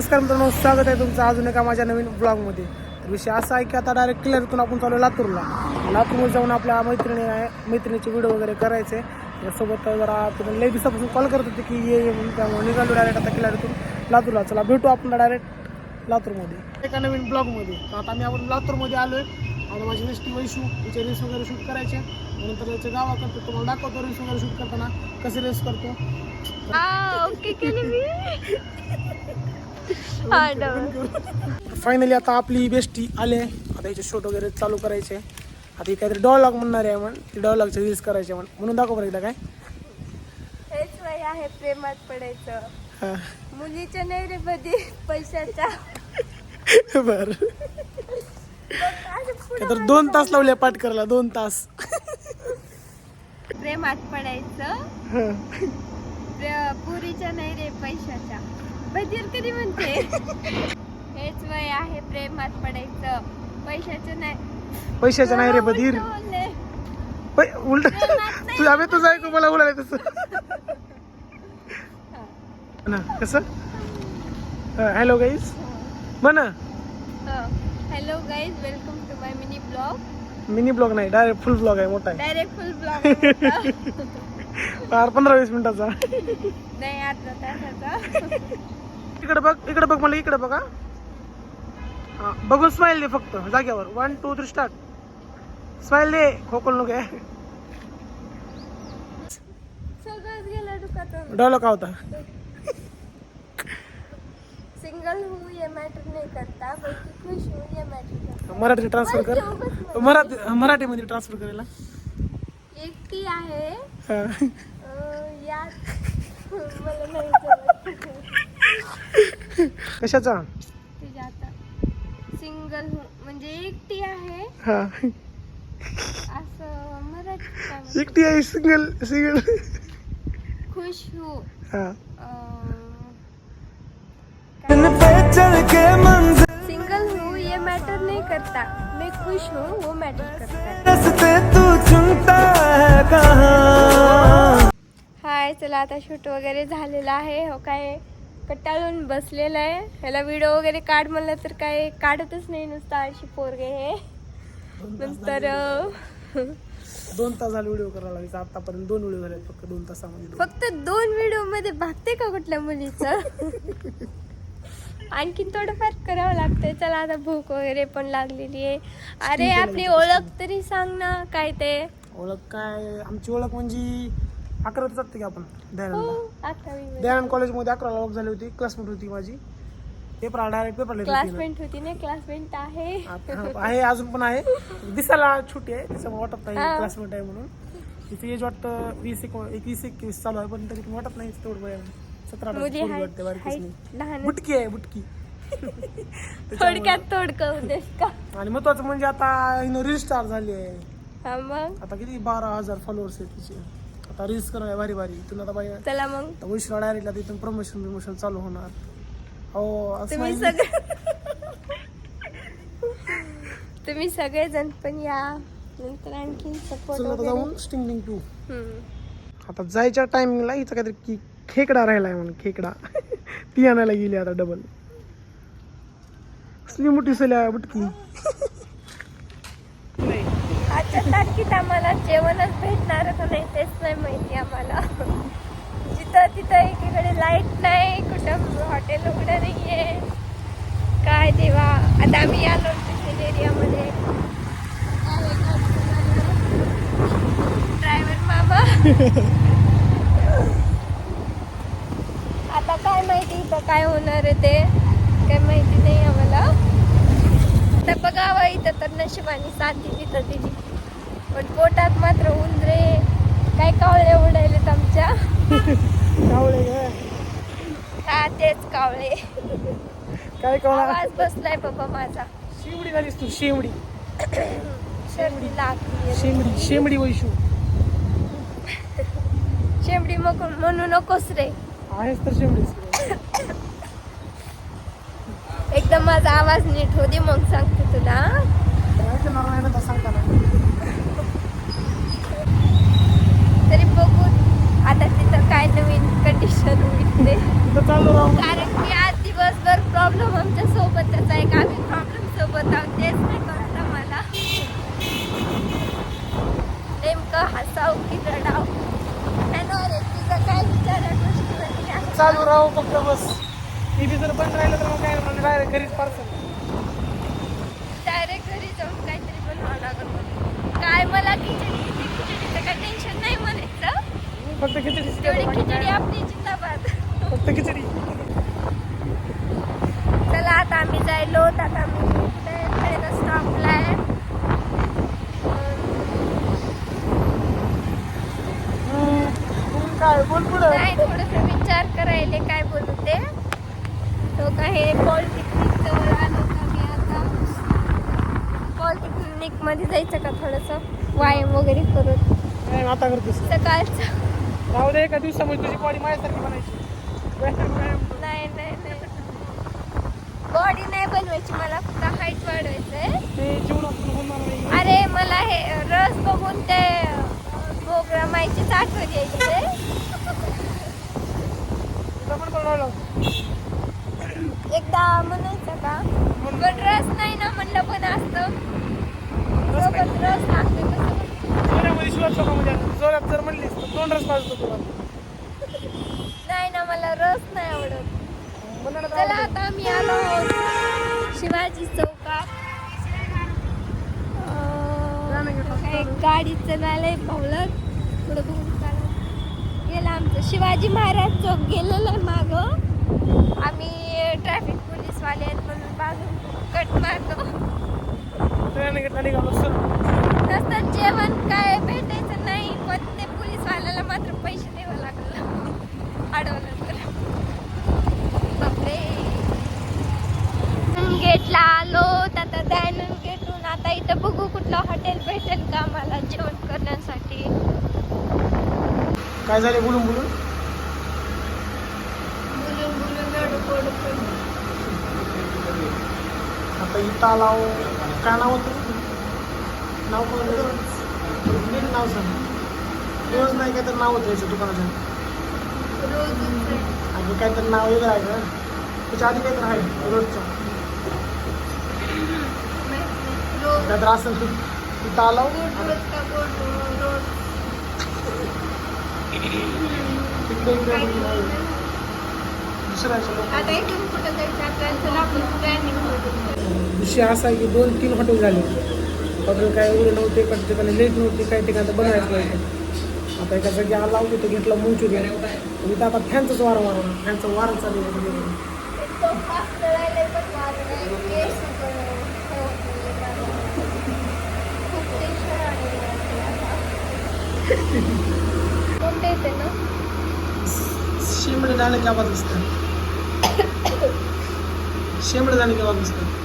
नमस्कार मित्रांनो स्वागत आहे तुमचं अजून एका माझ्या नवीन ब्लॉगमध्ये तर विषय असा आहे की आता डायरेक्ट किल्ल्यातून आपण चालू लातूरला. लातूरमध्ये जाऊन आपल्या मैत्रिणी आहे मैत्रिणीचे व्हिडिओ वगैरे करायचे. त्यासोबत जरा तिने लई दिवसापासून कॉल करत होते की ये ये म्हणून त्यामुळे निघालो डायरेक्ट आता किल्ल्यातून लातूरला. चला भेटू आपण डायरेक्ट लातूरमध्ये. एका नवीन ब्लॉगमध्ये तर आता मी आपण लातूरमध्ये आलो आहे आणि माझी मिस्टी वैशू तिचे रील्स वगैरे शूट करायचे. नंतर त्याचे गावाकडे तुम्हाला दाखवतो रील्स वगैरे शूट करताना. कसे रील्स करतो? ओके केली मी. हा डबल फायनली आता आपली बेस्टी आले आता याचे शूट वगैरे चालू करायचे आता काहीतरी डॉलॉग म्हणणार आहे म्हण. ती डॉलॉगचे रील्स करायचे म्हण. म्हणून दाखव बरं एकदा काय. हेच वय आहे प्रेमात पडायचं. मुलीच्या नाही रे बधी पैशाच्या. बरं. तर दोन तास लावले पाठ करायला दोन तास. प्रेमात पडायचं. प्रे- पुरीच्या नाही रे पैशाच्या. बधीर कधी म्हणते? हेच वय आहे प्रेमात पडायचं. पैशाचं नाही. पैशाचं नाही रे बधीर. उलटं बोलले. पै- उलट. तू अबे तुझं ऐकू मला उलाय तसं. ना कसं? हॅलो गाईज म्हणा. Hello guys welcome to my mini vlog mini vlog नाही डायरेक्ट फुल ब्लॉग आहे मोठा डायरेक्ट फुल ब्लॉग फार पंधरा वीस मिनिटाचा. नाही अर्धा तासाचा इकडे बघ इकडे बघ मला इकडे बघा. हा, बघून स्माइल दे फक्त जाग्यावर one two three start smile दे खोकल नको. डॉलो का होता सिंगल हूँ ये मैटर नहीं करता बल्कि खुश हूँ ये मैटर करता. मराठी ट्रान्सफर कर. मराठी मराठीमध्ये ट्रान्सफर करायला एकटी आहे. हा. अं, यात मला नाही जमत. कशाचा? तुझ्या आता सिंगल हूँ म्हणजे एकटी आहे. हा. असं मराठी काय म्हणतात? एकटी आहे सिंगल सिंगल खुश हूँ. हा. सिंगल हूँ ये मैटर नहीं करता. मैं खुश हूँ वो मैटर करता है. हाय चला आता शूट वगैरे झालेला आहे. हो काय कटाळून बसलेलं आहे. ह्याला व्हिडिओ वगैरे काढ म्हणलं तर काय काढतच नाही नुसतं अशी पोरगे हे नंतर दोन तास झाले व्हिडिओ करायला लागायचा आतापर्यंत दोन व्हिडिओ झाले फक्त दोन तासामध्ये. फक्त दोन व्हिडिओमध्ये भागते का कुठल्या मुलीचं? आणखीन थोडंफार करावं लागतंय. चला आता भूक वगैरे पण लागलेली आहे. अरे आपली ओळख तरी सांग ना काय ते. ओळख काय? आमची ओळख म्हणजे अकरावीत जाते की आपण हो दयानंदला अकरावी दयानंद कॉलेजमध्ये अकराला ओळख झाली होती क्लासमेट होती माझी. पेपर डायरेक्ट पेपर क्लासमेट होती. ना क्लासमेट आहे. आहे अजून पण आहे. दिसायला छोटी आहे त्याच्यामुळे वाटत नाही हा. क्लासमेट आहे म्हणून. तिचं एज वाटतं वीस एक एकवीस एकवीस चालू आहे पण तरी वाटत नाही तेवढं वय. सतरा वाटते बुटकी आहे बुटकी. थोडक्यात तोडकं उद्देश का? आणि महत्वाचं म्हणजे आता हिनं रील स्टार झाली आहे. हा मग? आता किती? बारा हजार फॉलोअर्स आहेत तिचे. आता रील्स करणं आहे भारी भारी. इथून आता बाई चला मग. आता वैष्णव डायरेक्टला तिथून प्रमोशन बिमोशन चालू होणार. हो असं तुम्ही नाही. सगळे तुम्ही सगळेजण पण या. नंतर आणखी सपोर्ट चला आता वगैरे. जाऊन स्टिंग टू. आता जायच्या टायमिंगला हिचा काहीतरी की खेकडा राहिलाय म्हणून खेकडा. ती आणायला गेली आता डबल कसली मोठी सल्या बुटकी आजच्या तारखेत आम्हाला जेवणच भेटणार का नाही तेच नाही माहिती आम्हाला. जिथं तिथं एकीकडे लाइट नाही कुठं हॉटेल उघडं नाहीये. काय देवा आता आम्ही आलो तिथे एरियामध्ये ड्रायव्हर मामा. आता काय माहिती इथं काय होणार आहे ते? काय माहिती नाही आम्हाला. तर बघावं इथं तर नशिबाने साथ दिली. तर पण पोटात मात्र उंदरे काय कावळे उडायलेत आमच्या. कावळे. हा तेच कावळे. काय कावळा? आवाज बसलाय बाबा माझा. शेवडी झालीस तू शेवडी. सर्दी लागली शेमडी शेमडी वैशू. शेंबडी मग म्हणू नकोस रे. आहेस तर शेमडीस एकदम माझा आवाज नीट होते मग सांगते तुला सांगताना. तरी बघू आता तिथं काय नवीन कंडिशन होईल कारण की आज दिवसभर प्रॉब्लेम आमच्या सोबतच आहे. का आम्ही प्रॉब्लेम सोबत आहोत. तेच नाही करत आम्हाला नेमकं हसाव की रडाव? तिचा काय विचार चालू राहू फक्त बस. टीव्ही जर बंद राहिलं तर मग काय? म्हणजे डायरेक्ट घरीच पार्सल डायरेक्ट घरी जाऊन काहीतरी बनवावं लागत काय? मला किचन किती टेन्शन नाही म्हणायचं. फक्त खिचडी. तेवढी खिचडी आपली जिंदाबाद. फक्त खिचडी. चला आता आम्ही जायलो. आता आम्ही कुठे स्टॉपला आहे. हम्म, काय बोल पुढं. नाही थोडस विचार करायले काय बोलू ते. तो काय पॉलिटेक्निक जवळ आलो का मी आता? पॉलिटेक्निकमध्ये जायचं का थोडस? व्यायाम वगैरे करून. नाही आता करतोस सकाळचं. राहू दे एका दिवसामध्ये तुझी बॉडी माझ्यासारखी बनायची. व्यायाम, व्यायाम. नाही नाही नाही. बॉडी नाही बनवायची मला फक्त हाईट वाढवायचंय ते जीवनात तुला होणार नाही अरे मला हे रस बघून ते प्रोग्रामाची आठवण यायची रे. तुला पण बनवायला एकदा म्हणायचं का? पण रस नाही ना म्हणलं पण असतं. रस लागते कसं शिवाय लोकांमध्ये जोरात जर म्हणलीस तर दोन रस पाजतो तुला. नाही ना मला रस नाही आवडत. चला आता आम्ही आलो आहोत. शिवाजी चौकात. गाडी चालवायला पावलं पुढे बघून चालत गेलं आमचं. शिवाजी महाराज चौक गेलेलं आहे मागं. आम्ही ट्रॅफिक पोलीसवाले आहेत म्हणून बाजून कट मारतो. ट्रेन घेतला निघालो सर नसतं जेवण काय भेटायचं नाही पण ते पोलीसवाल्याला मात्र पैसे द्यावं लागलं अडवलं तर. बापरे. गेटला आलो. आता दयानंद गेटून आता इथं बघू कुठलं हॉटेल भेटेल का मला जेवण करण्यासाठी. काय झाले बोलून बोलून? आता इथं आलाव काय नाव होतं? नाव कोण नीट नाव सांग. रोज नाही काय तर नाव होतं याचं दुकानाचं. रोज आणि काय तर नाव वेगळं आहे का त्याच्या आधी काय तर आहे रोजचं. रोज काय तर असं इथं आलाव रोज का गोड रोज. तिकडे इकडे आपण प्लॅनिंग विषय असा आहे की दोन तीन हॉटेल झाले. हॉटेल काय एवढे नव्हते पण ते पण लेट नव्हती काही ठिकाणी बनवायचं नव्हतं आता एका जागी आला होती तर घेतला मंचुरियन तर आता फॅनचाच वारा वारा फॅनचा वारा चालू आहे कोणते येते ना शेंबडे जाणे की आवाज असतं शेंबडे जाणे की आवाज असतं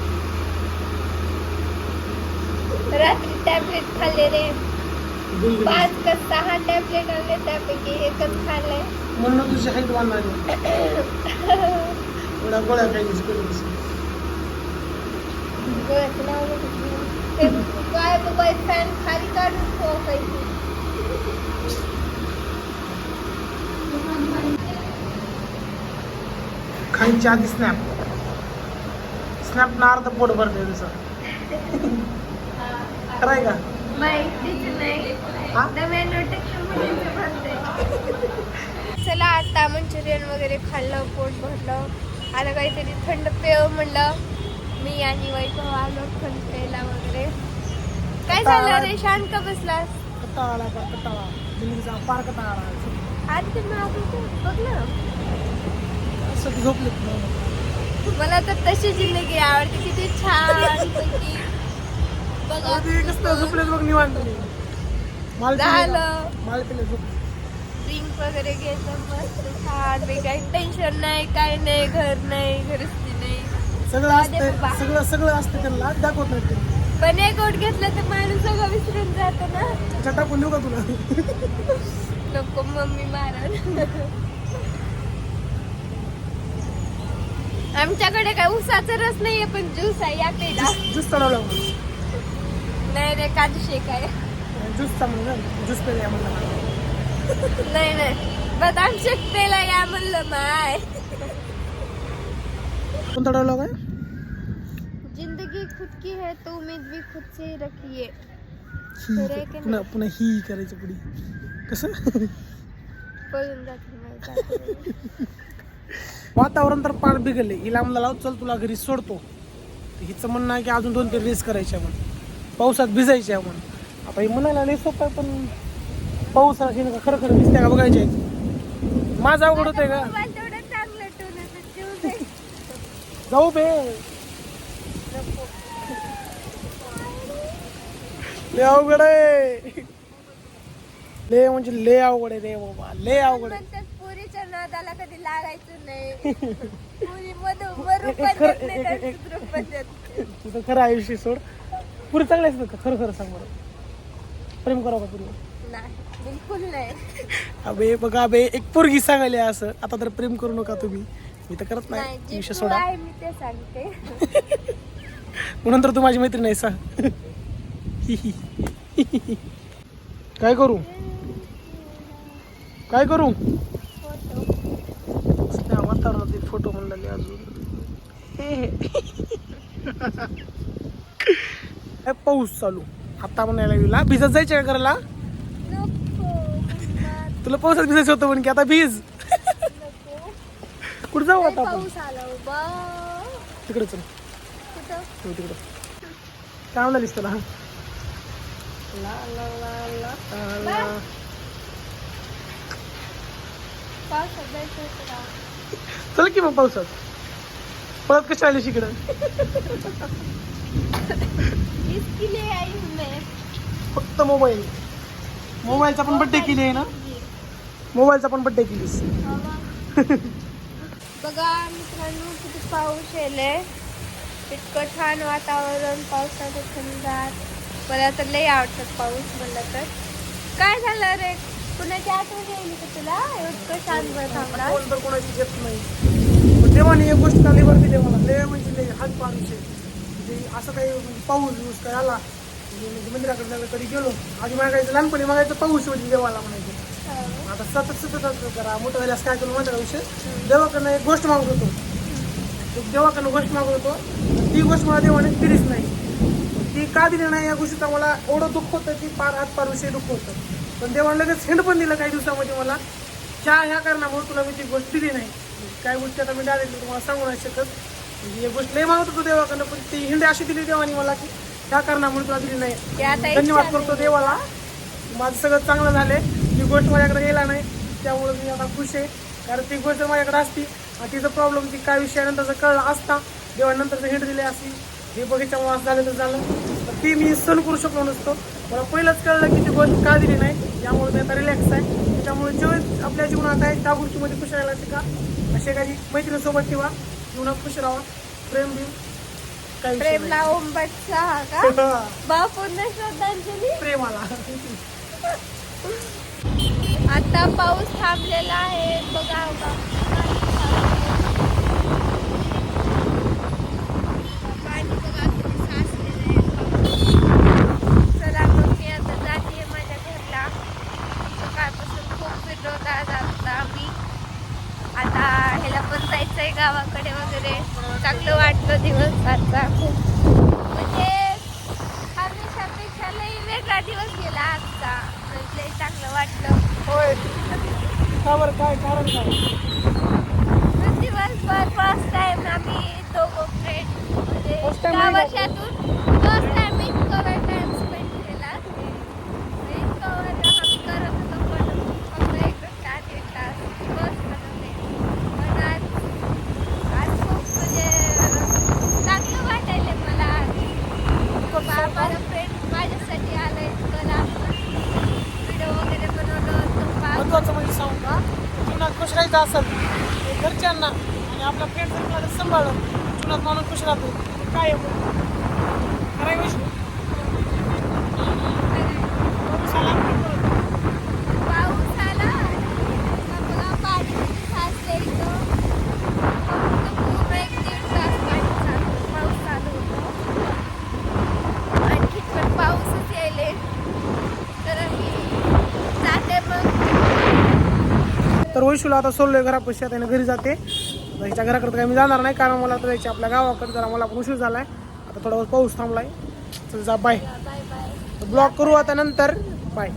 रात्री टॅबलेट खाल्ले रे. पाच का सहा टॅबलेट आणले त्यापैकी एकच खाल्लंय म्हणून तुझी हाईट वाढणार एवढ्या गोळ्या काही गोळ्याचं नाव नको घेऊ. ते काय बाबा फॅन खाली काढून खायची आधी स्नॅप स्नॅप ना अर्ध पोट भरते कराय का? चला आता मंचुरियन वगैरे खाल्लं पोट भरलं. आता काहीतरी थंड पेय म्हणलं. मी आणि वैभव आलो थंड प्यायला वगैरे. काय झालं रे? शांत का बसलास जिंदगीचा पार आज ते मागं बघ ना असं मला तर तशी जिंदगी आवडते किती छान पैकी बघा कसं झोपले बघ निवांत. माल झालं. माल पिले झोप. ड्रिंक वगैरे घ्यायचं मस्त छान. काही टेन्शन नाही काय नाही घर नाही घरस्ती नाही. सगळं असतं. सगळं सगळं असतं त्यांना. दाखवत नाही ते. पण एक ओट घेतलं तर माणूस सगळं विसरून जातो ना. टाकून देऊ का तुला? नको मम्मी मारल आमच्याकडे काय उसाचा रस नाहीये पण ज्यूस आहे या पेला ज्यूस चढवला नाही रे काजू शेक आहे. ज्यूस चांगलं ना ज्यूस पेले म्हणलं नाही नाही. बदाम शेक पेला या म्हणलं माय. कोणता डायलॉग आहे? जिंदगी खुद की है तो उम्मीद भी खुद से ही रखिए. पुन्हा पुन्हा ही करायचं पुढे. कसं? पळून जाते वातावरण तर पार बिघडले. हिला म्हणला लाव चल तुला घरी सोडतो. हिचं म्हणणं आहे की अजून दोन तीन रेस करायच्या म्हण पावसात भिजायच्या म्हण आता हे म्हणायला लई सोपं आहे पण पावसाला हिनं खरं खरं भिजत्या का बघायच्या आहेत. माझं अवघड होतंय का. जाऊ बे. लय अवघड आहे. ले म्हणजे ले अवघड आहे रे बाबा ले अवघड आहे. म्हणतात पुरीच्या नादाला कधी लागायचं नाही. पुरी एक- एक एक- एक-. तुझं खरं आयुष्य सोड. पुरी चांगली असतं का? खरं खरं सांग बरं. प्रेम करावं का पुरी नाही बिलकुल नाही. अबे बघा अबे एक पोरगी सांगायला असं. आता तर प्रेम करू नका तुम्ही. मी तर करत नाही. विषय सोडा. आहे मी ते सांगते. म्हणून तर तू माझी मैत्रीण नाही सांग काय करू? काय करू? त्या वातावरणात एक फोटो म्हणलेले अजून. पाऊस चालू. आता म्हणायला गेला भिजत जायचं का करायला तुला पावसात भिजायचं होतं पण की आता भिज. कुठं जाऊ आता आपण? पाऊस आला उभा तिकडे चल. हो तिकडं. काय म्हणालीस तुला? चल की मग पावसात. परत कशा आली इकडं? इसके लिए आई हूँ मैं। फक्त मोबाईल. मोबाईलचा पण बड्डे केली आहे ना? मोबाईलचा पण बड्डे केलीस. बघा मित्रांनो किती पाऊस येले इतकं छान वातावरण पावसाचं थंडार. मला तर लई आवडतात पाऊस म्हणलं तर. काय झालं रे? कुणाची आठवण येईल का तुला? इतकं छान तर कोणाची येत नाही. पण देवाने एक गोष्ट चांगली बरं दिली मला लय म्हणजे लय हात पाणूचे म्हणजे असं काही पाऊस बिऊस काय आला म्हणजे मंदिराकडे जायला कधी गेलो आधी मागायचं लहानपणी मागायचं पाऊस म्हणजे देवाला म्हणायचं. आता सतत सतत जरा मोठं झाल्यास काय करू का विषय? देवाकडनं एक गोष्ट मागत होतो. एक देवाकडनं गोष्ट मागत होतो. ती गोष्ट मला देवाने दिलीच नाही. ती का दिली नाही या गोष्टीचा मला एवढं दुःख होतं की पार हात पार विषयी दुःख होतं. पण देवाने लगेच हिंड पण दिलं काही दिवसामध्ये मला. ह्या ह्या कारणामुळे तुला मी ती गोष्ट दिली नाही. काही गोष्टी आता मी डायरेक्टली तुम्हाला सांगू नाही शकत. म्हणजे एक गोष्ट लय मागत होतो देवाकडनं पण ती हिंड अशी दिली देवाने मला की त्या कारणामुळे तुला दिली नाही. धन्यवाद करतो देवाला. माझं सगळं चांगलं झालंय. ती गोष्ट माझ्याकडे गेला नाही. त्यामुळे मी आता खुश आहे. कारण ती गोष्ट माझ्याकडे असती आणि तिचा प्रॉब्लेम ती काय विषयानंतरचं कळलं असता देवानंतरचं हिंट दिले असती. हे बघितल्यामुळे असं झालं तर झालं. तर ती मी सण करू शकलो नसतो. मला पहिलंच कळलं की ती गोष्ट का दिली नाही. त्यामुळे मी आता रिलॅक्स आहे. त्यामुळे जे आपल्या जीवनात आहे त्या गोष्टीमध्ये खुश राहायला शिका. अशी एखादी मैत्रिणीसोबत ठेवा. जीवनात खुश राहा. प्रेम देऊ. काही विषय प्रेमला ओंबटचा हा का. बापूंना श्रद्धांजली. प्रेमाला. आता पाऊस थांबलेला आहे. बघा पाणी बघा किती साचलेलं आहे. चला मग मी आता जाते माझ्या घरला सकाळपासून खूप फिरवत आज आता आम्ही आता ह्याला पण जायचंय गावाकडे वगैरे. चांगलं वाटलं दिवस आजचा. खूप म्हणजे हमेशापेक्षा लई वेगळा दिवस गेला आजचा. लई चांगलं वाटलं. होय. बरं काय कारण काय दिवसभर फर्स्ट टाइम आम्ही दोघं फ्रेंड म्हणजे वर्षातून फर्स्ट टाइम इतकं वेळ टाइम स्पेंड केला इतकं वेळ आम्ही करत होतो पण फक्त एक तास एक तास बस बनवले पण आज आज खूप म्हणजे चांगलं वाटायले मला आज माझं फ्रेंड माझ्यासाठी आलं इतकं लांब व्हिडिओ वगैरे बनवलं तो पाच महत्वाचं म्हणजे सांगू का करायचं असेल घरच्यांना आणि आपल्या फ्रेंड सर्कल सांभाळून जीवनात माणूस खुश राहतो ते काय आहे मग? खरं विषय पाऊस आला की परत. पाऊस आला का बघा पाणी किती साचले इथं फक्त पूर्ण एक दीड तास पाणी चालू पाऊस चालू होतो आणखी पण पाऊसच यायले तर मी जाते मग तर वैशूला आता सोडलोय घरापाशी आता घरी जाते. हिच्या घराकडे काही मी जाणार नाही कारण मला आता जायचे आपल्या गावाकडे जरा मला पण उशीर झालाय. आता थोडा पाऊस थांबलाय. तर जा बाय ब्लॉक करू आता नंतर. बाय